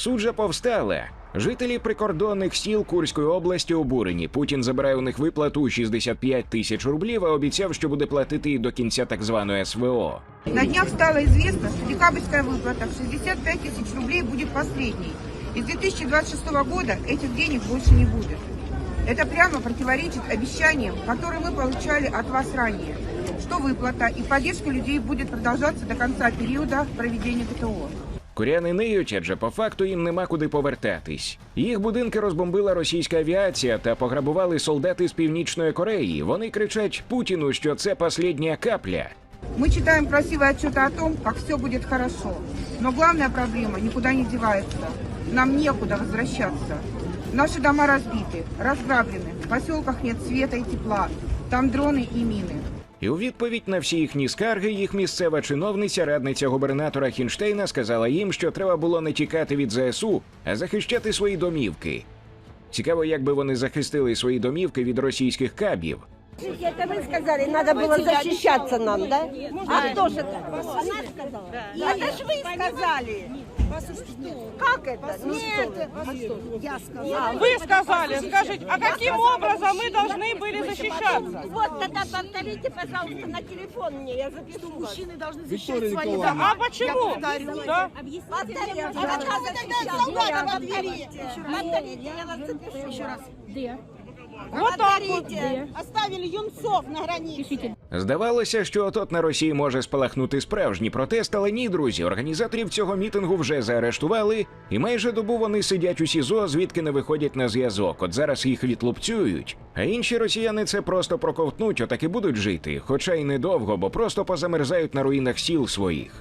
Суджа повстала. Жителі прикордонних сіл Курської області обурені. Путін забирає у них виплату у 65 тисяч рублів, а обіцяв, що буде платити і до кінця так званої СВО. На днях стало известно, что декабрьская выплата в 65 тысяч рублей будет последней. И с 2026 года этих денег больше не будет. Это прямо противоречит обещаниям, которые мы получали от вас ранее, что выплата и поддержка людей будет продолжаться до конца периода проведения ГТО. Коряни ниють, адже по факту їм нема куди повертатись. Їх будинки розбомбила російська авіація та пограбували солдати з північної Кореї. Вони кричать Путіну, що це последня капля. Мы читаем красивые отчеты о том, как все будет хорошо. Но главная проблема никуда не девается. Нам некуда возвращаться. Наши дома разбиты, разграблены, в поселках нет света и тепла. Там дроны и мины. І у відповідь на всі їхні скарги їх місцева чиновниця, радниця губернатора Хінштейна, сказала їм, що треба було не тікати від ЗСУ, а захищати свої домівки. Цікаво, як би вони захистили свої домівки від російських кабів. Это вы сказали, надо было защищаться нам, да? А кто же это? Она сказала? Это же вы сказали. Как это? Нет, я сказала. Вы сказали, скажите, а каким образом мы должны были защищаться? Вот тогда повторите, пожалуйста, на телефон мне, я запишу. Мужчины должны Виктория Николаевна, А почему? Да? Повторите, а как солдата во двери. Повторите, я вас запишу. Еще раз. Вот так вот. Оставили юнцов на границе. Здавалося, що отот на Росії може спалахнути справжній протест, але ні, друзі, організаторів цього мітингу вже заарештували, і майже добу вони сидять у СІЗО, звідки не виходять на зв'язок. От зараз їх відлупцюють. А інші росіяни це просто проковтнуть, отак і будуть жити, хоча й недовго, бо просто позамерзають на руїнах сіл своїх.